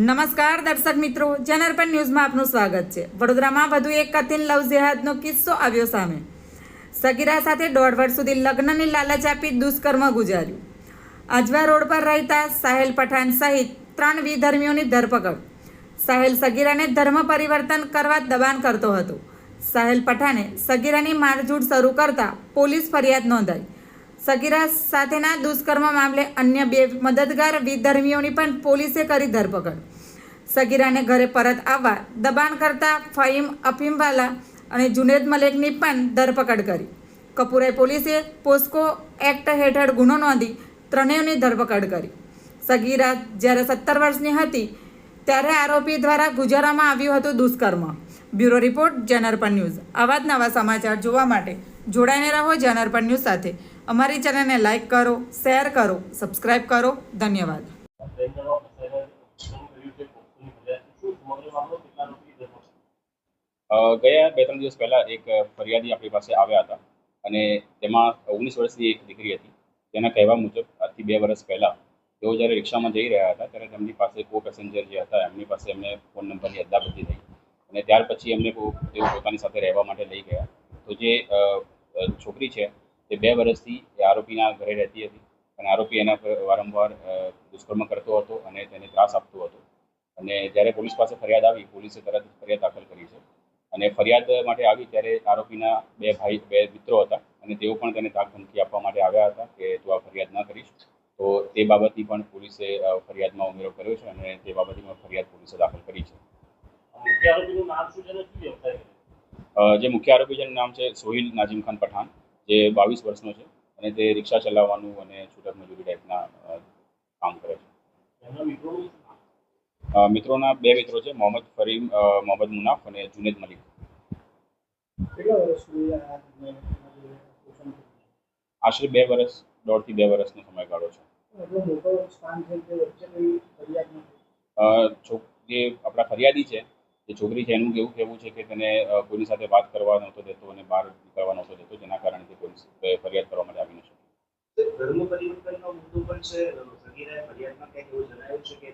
નમસ્કાર દર્શક મિત્રો જનરપન ન્યૂઝમાં આપનું સ્વાગત છે. વડોદરામાં વધુ એક કથિન લવ જેહાદનો કિસ્સો આવ્યો સામે. સગીરા સાથે દોઢ વર્ષ સુધી લગ્નની લાલચ આપી દુષ્કર્મ ગુજાર્યું. અજવા રોડ પર રહેતા સાહેલ પઠાણ સહિત ત્રણ વિધર્મીઓની ધરપકડ. સાહેલ સગીરાને ધર્મ પરિવર્તન કરવા દબાણ કરતો હતો. સાહેલ પઠાણે સગીરાની મારઝૂડ શરૂ કરતા પોલીસ ફરિયાદ નોંધાઈ. સગીરા સાથેના દુષ્કર્મ મામલે અન્ય બે મદદગાર વિધર્મીઓની પણ પોલીસે કરી ધરપકડ. સગીરાને ઘરે પરત આવવા દબાણ કરતા ફહીમ અફીમવાલા અને જુનેદ મલેકની પણ ધરપકડ કરી. કપૂરે પોલીસે પોસ્કો એક્ટ હેઠળ ગુનો નોંધી ત્રણેયની ધરપકડ કરી. સગીરા જ્યારે સત્તર વર્ષની હતી ત્યારે આરોપી દ્વારા ગુજારવામાં આવ્યું હતું દુષ્કર્મ. બ્યુરો રિપોર્ટ જનરપન ન્યૂઝ. આવા જ નવા સમાચાર જોવા માટે જોડાઈને રહો જનરપન ન્યૂઝ સાથે. અમારી ચેનલને લાઇક કરો, શેર કરો, સબસ્ક્રાઇબ કરો. ધન્યવાદ. ગયા બે ત્રણ દિવસ પહેલાં એક ફરિયાદી આપણી પાસે આવ્યા હતા અને તેમાં ઓગણીસ વર્ષની એક દીકરી હતી. તેના કહેવા મુજબ આજથી બે વર્ષ પહેલાં તેઓ જ્યારે રિક્ષામાં જઈ રહ્યા હતા ત્યારે તેમની પાસે કો પેસેન્જર જે હતા એમની પાસે એમને ફોન નંબરની અદલાબદલી થઈ અને ત્યાર પછી એમને તેઓ પોતાની સાથે રહેવા માટે લઈ ગયા. તો જે છોકરી છે તે બે વર્ષથી એ આરોપીના ઘરે રહેતી હતી અને આરોપી એના પર વારંવાર દુષ્કર્મ કરતો હતો અને તેને ત્રાસ આપતો હતો. અને જ્યારે પોલીસ પાસે ફરિયાદ આવી પોલીસે તરત ફરિયાદ દાખલ કરી છે. અને ફરિયાદ માટે આવી ત્યારે આરોપીના બે ભાઈ બે મિત્રો હતા અને તેઓ પણ તેને તાક ધમકી આપવા માટે આવ્યા હતા કે તું આ ફરિયાદ ના કરીશ. તો તે બાબતની પણ પોલીસે ફરિયાદમાં ઉમેરો કર્યો છે અને તે બાબતની પણ ફરિયાદ પોલીસે દાખલ કરી છે. જે મુખ્ય આરોપી છે નામ છે સોહિલ નાજીમ ખાન પઠાણ. જે બાવીસ વર્ષનો છે અને તે રિક્ષા ચલાવવાનું અને છૂટક મજૂરી ટાઈપના કામ કરે છે. મિત્રોનું બે મિત્રો છે મોહમ્મદ ફરીમ મોહમ્મદ મુનાફ અને જુનેદ મલિક? આશરે બે વર્ષ દોઢથી બે વર્ષનો સમયગાળો છે. જે આપણા ફરિયાદી છે જે છોકરી છે, એનું એવું કહેવું છે કે તેને કોઈની સાથે વાત કરવા નહોતો દેતો અને બહાર નીકળવા નહોતો દેતો, જેના કારણે તે કોઈ ફરિયાદ કરવા માટે આવી ન શકે. ધર્મ પરિવર્તનનો મુદ્દો પણ છે. સગીરાએ ફરિયાદમાં ક્યાંક એવું જણાવ્યું છે કે